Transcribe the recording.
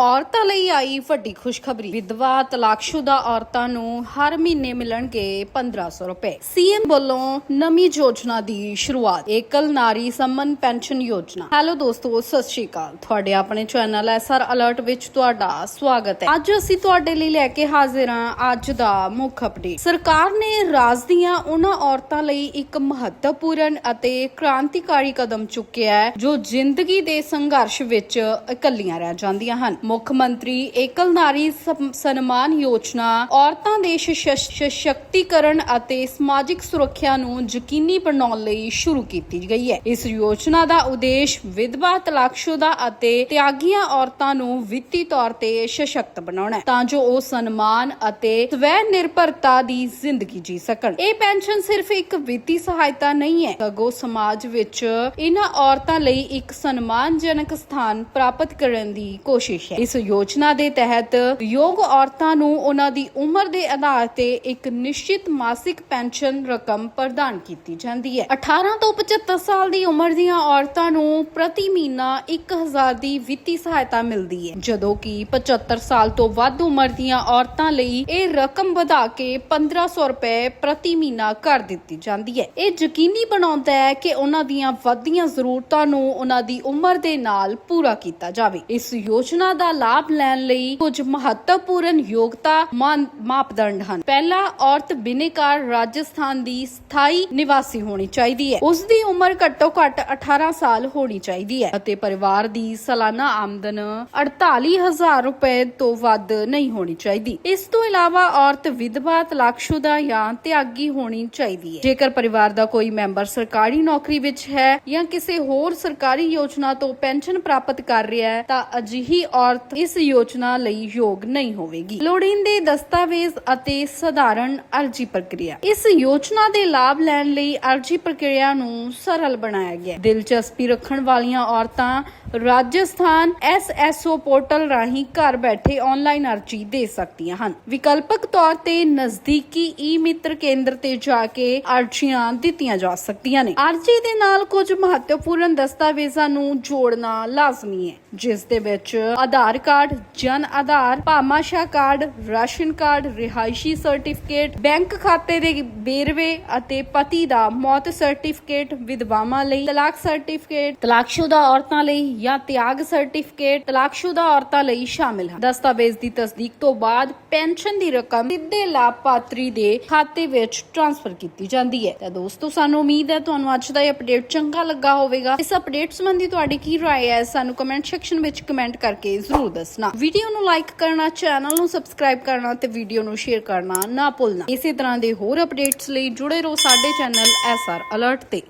ਔਰਤਾਂ ਲਈ ਆਈ ਵੱਡੀ ਖੁਸ਼ਖਬਰੀ। ਵਿਧਵਾ ਤਲਾਕਸ਼ੁਦਾ ਔਰਤਾਂ ਨੂੰ ਹਰ ਮਹੀਨੇ ਮਿਲਣਗੇ 1500 ਰੁਪਏ। ਸੀਐਮ ਵੱਲੋਂ ਨਵੀਂ ਯੋਜਨਾ ਦੀ ਸ਼ੁਰੂਆਤ, ਏਕਲ ਨਾਰੀ ਸੰਮਨ ਪੈਨਸ਼ਨ ਯੋਜਨਾ। ਹੈਲੋ ਦੋਸਤੋ, ਸਤਿ ਸ਼੍ਰੀ ਅਕਾਲ। ਤੁਹਾਡੇ ਆਪਣੇ ਚੈਨਲ ਐਸਆਰ ਅਲਰਟ ਵਿੱਚ ਤੁਹਾਡਾ ਸਵਾਗਤ ਹੈ। ਅੱਜ ਅਸੀਂ ਤੁਹਾਡੇ ਲਈ ਲੈ ਕੇ ਹਾਜ਼ਰ ਹਾਂ ਅੱਜ ਦਾ ਮੁੱਖ ਅਪਡੇਟ। ਸਰਕਾਰ ਨੇ ਰਾਜ ਦੀਆਂ ਉਹਨਾਂ ਔਰਤਾਂ ਲਈ ਇੱਕ ਮਹੱਤਵਪੂਰਨ ਅਤੇ ਕ੍ਰਾਂਤੀਕਾਰੀ ਕਦਮ ਚੁੱਕਿਆ ਹੈ, ਜੋ ਜ਼ਿੰਦਗੀ ਦੇ ਸੰਘਰਸ਼ ਵਿੱਚ ਇਕੱਲੀਆਂ ਰਹਿ ਜਾਂਦੀਆਂ ਹਨ। ਮੁੱਖ ਮੰਤਰੀ ਏਕਲ ਨਾਰੀ ਸਨਮਾਨ ਯੋਜਨਾ, ਔਰਤਾਂ ਦੇ ਸਸ਼ਕਤੀਕਰਨ ਅਤੇ ਸਮਾਜਿਕ ਸੁਰੱਖਿਆ ਨੂੰ ਯਕੀਨੀ ਬਣਾਉਣ ਲਈ ਸ਼ੁਰੂ ਕੀਤੀ ਗਈ ਹੈ। ਇਸ ਯੋਜਨਾ ਦਾ ਉਦੇਸ਼ ਵਿਧਵਾ ਤਲਾਕਸ਼ੁਦਾ ਅਤੇ ਤਿਆਗੀਆਂ ਔਰਤਾਂ ਨੂੰ ਵਿੱਤੀ ਤੌਰ ਤੇ ਸਸ਼ਕਤ ਬਣਾਉਣਾ ਹੈ, ਤਾਂ ਜੋ ਉਹ ਸਨਮਾਨ ਅਤੇ ਸਵੈ ਨਿਰਭਰਤਾ ਦੀ ਜ਼ਿੰਦਗੀ ਜੀ ਸਕਣ। ਇਹ ਪੈਨਸ਼ਨ ਸਿਰਫ ਇੱਕ ਵਿੱਤੀ ਸਹਾਇਤਾ ਨਹੀਂ ਹੈ, ਸਗੋਂ ਸਮਾਜ ਵਿੱਚ ਇਹਨਾਂ ਔਰਤਾਂ ਲਈ ਇੱਕ ਸਨਮਾਨਜਨਕ ਸਥਾਨ ਪ੍ਰਾਪਤ ਕਰਨ ਦੀ ਕੋਸ਼ਿਸ਼ ਹੈ। ਇਸ ਯੋਜਨਾ ਦੇ ਤਹਿਤ ਯੋਗ ਔਰਤਾਂ ਨੂੰ ਉਹਨਾਂ ਦੀ ਉਮਰ ਦੇ ਆਧਾਰ ਤੇ ਇੱਕ ਨਿਸ਼ਚਿਤ ਮਾਸਿਕ ਪੈਨਸ਼ਨ ਰਕਮ ਪ੍ਰਦਾਨ ਕੀਤੀ ਜਾਂਦੀ ਹੈ। 18 ਤੋਂ 75 ਸਾਲ ਦੀ ਉਮਰ ਦੀਆਂ ਔਰਤਾਂ ਨੂੰ ਪ੍ਰਤੀ ਮਹੀਨਾ 1000 ਦੀ ਵਿੱਤੀ ਸਹਾਇਤਾ ਮਿਲਦੀ ਹੈ। ਜਦੋਂ ਕਿ 75 ਸਾਲ ਤੋਂ ਵੱਧ ਉਮਰ ਦੀਆਂ ਔਰਤਾਂ ਲਈ ਇਹ ਰਕਮ ਵਧਾ ਕੇ 1500 ਰੁਪਏ ਪ੍ਰਤੀ ਮਹੀਨਾ ਕਰ ਦਿੱਤੀ ਜਾਂਦੀ ਹੈ। ਇਹ ਯਕੀਨੀ ਬਣਾਉਂਦਾ ਹੈ ਕਿ ਉਹਨਾਂ ਦੀਆਂ ਵੱਧਦੀਆਂ ਜ਼ਰੂਰਤਾਂ ਨੂੰ ਉਹਨਾਂ ਦੀ ਉਮਰ ਦੇ ਨਾਲ ਪੂਰਾ ਕੀਤਾ ਜਾਵੇ। ਇਸ ਯੋਜਨਾ ਦਾ ਲਾਭ ਲੈਣ ਲਈ ਕੁਝ ਮਹੱਤਵਪੂਰਨ ਯੋਗਤਾ ਮਾਪਦੰਡ ਹਨ। ਪਹਿਲਾ ਔਰਤ ਬਿਨੇਕਾਰ ਰਾਜਸਥਾਨ ਦੀ ਸਥਾਈ ਨਿਵਾਸੀ ਹੋਣੀ ਚਾਹੀਦੀ ਹੈ। ਉਸ ਦੀ ਉਮਰ ਘੱਟੋ ਘੱਟ 18 ਸਾਲ ਹੋਣੀ ਚਾਹੀਦੀ ਹੈ ਅਤੇ ਪਰਿਵਾਰ ਦੀ ਸਾਲਾਨਾ ਆਮਦਨ 48000 ਰੁਪਏ ਤੋਂ ਵੱਧ ਨਹੀਂ ਹੋਣੀ ਚਾਹੀਦੀ। ਇਸ ਤੋਂ ਇਲਾਵਾ ਔਰਤ ਵਿਧਵਾ, ਤਲਾਕਸ਼ੁਦਾ ਜਾਂ ਤਿਆਗੀ ਹੋਣੀ ਚਾਹੀਦੀ ਹੈ। ਜੇਕਰ ਪਰਿਵਾਰ ਦਾ ਕੋਈ ਮੈਂਬਰ ਸਰਕਾਰੀ ਨੌਕਰੀ ਵਿੱਚ ਹੈ ਜਾਂ ਕਿਸੇ ਹੋਰ ਸਰਕਾਰੀ ਯੋਜਨਾ ਤੋਂ ਪੈਨਸ਼ਨ ਪ੍ਰਾਪਤ ਕਰ ਰਿਹਾ ਹੈ ਤਾਂ ਅਜਿਹੀ ਔਰਤ ਇਸ ਯੋਜਨਾ ਲਈ ਯੋਗ ਨਹੀਂ ਹੋਵੇਗੀ। ਲੋੜੀਂਦੇ ਦਸਤਾਵੇਜ਼ ਅਤੇ ਸਧਾਰਨ ਅਰਜੀ ਪ੍ਰਕਿਰਿਆ। ਇਸ ਯੋਜਨਾ ਦੇ ਲਾਭ ਲੈਣ ਲਈ ਅਰਜੀ ਪ੍ਰਕਿਰਿਆ ਨੂੰ ਸਰਲ ਬਣਾਇਆ ਗਿਆ ਦਿਲਚਸਪੀ ਰੱਖਣ ਵਾਲੀਆਂ ਔਰਤਾਂ ਰਾਜਸਥਾਨ ਐਸਐਸਓ ਪੋਰਟਲ ਰਾਹੀਂ ਘਰ ਬੈਠੇ ਆਨਲਾਈਨ ਅਰਜੀ ਦੇ ਸਕਦੀਆਂ ਹਨ। ਵਿਕਲਪਕ ਤੌਰ ਤੇ ਨਜ਼ਦੀਕੀ ਈ ਮਿੱਤਰ ਕੇਂਦਰ ਤੇ ਜਾ ਕੇ ਅਰਜ਼ੀਆਂ ਦਿੱਤੀਆਂ ਜਾ ਸਕਦੀਆਂ ਨੇ। ਅਰਜੀ ਦੇ ਨਾਲ ਕੁਝ ਮਹੱਤਵਪੂਰਨ ਦਸਤਾਵੇਜ਼ਾਂ ਨੂੰ ਜੋੜਨਾ ਲਾਜ਼ਮੀ ਹੈ, ਜਿਸ ਦੇ ਵਿੱਚ Aadhaar card, Jan Aadhaar, Bhamashah card, ration card, ਰਿਹਾਇਸ਼ੀ ਸਰਟੀਫਿਕੇਟ, ਬੈਂਕ ਖਾਤੇ ਦੇ ਵੇਰਵੇ ਅਤੇ ਪਤੀ ਦਾ ਮੌਤ ਸਰਟੀਫਿਕੇਟ, ਵਿਧਵਾਵਾਂ ਲਈ ਤਲਾਕ ਸਰਟੀਫਿਕੇਟ, ਤਲਾਕਸ਼ੁਦਾ ਔਰਤਾਂ ਲਈ ਜਾਂ ਤਿਆਗ ਸਰਟੀਫਿਕੇਟ ਤਲਾਕਸ਼ੁਦਾ ਔਰਤਾਂ ਲਈ ਸ਼ਾਮਿਲ ਹਨ ਦਸਤਾਵੇਜ਼ ਦੀ ਤਸਦੀਕ ਤੋਂ ਬਾਅਦ ਪੈਨਸ਼ਨ ਦੀ ਰਕਮ ਸਿੱਧੇ ਲਾਭਪਾਤਰੀ ਦੇ ਖਾਤੇ ਵਿੱਚ ਟ੍ਰਾਂਸਫਰ ਕੀਤੀ ਜਾਂਦੀ ਹੈ ਤਾਂ ਦੋਸਤੋ ਸਾਨੂੰ ਉਮੀਦ ਹੈ ਤੁਹਾਨੂੰ ਅੱਜ ਦਾ ਇਹ ਅਪਡੇਟ ਚੰਗਾ ਲੱਗਾ ਹੋਵੇਗਾ ਇਸ ਅਪਡੇਟ ਸੰਬੰਧੀ ਤੁਹਾਡੀ ਕੀ رائے ਹੈ ਸਾਨੂੰ ਕਮੈਂਟ ਸੈਕਸ਼ਨ ਵਿੱਚ ਕਮੈਂਟ ਕਰਕੇ ਜ਼ਰੂਰ ਦੱਸਣਾ ਵੀਡੀਓ ਨੂੰ ਲਾਈਕ ਕਰਨਾ ਚੈਨਲ ਨੂੰ ਸਬਸਕ੍ਰਾਈਬ ਕਰਨਾ ਤੇ ਵੀਡੀਓ ਨੂੰ ਸ਼ੇਅਰ ਕਰਨਾ ਨਾ ਭੁੱਲਣਾ ਇਸੇ ਤਰ੍ਹਾਂ ਦੇ ਹੋਰ ਅਪਡੇਟਸ ਲਈ ਜੁੜੇ ਰਹੋ ਸਾਡੇ ਚੈਨਲ ਐਸਆਰ ਅਲਰਟ ਤੇ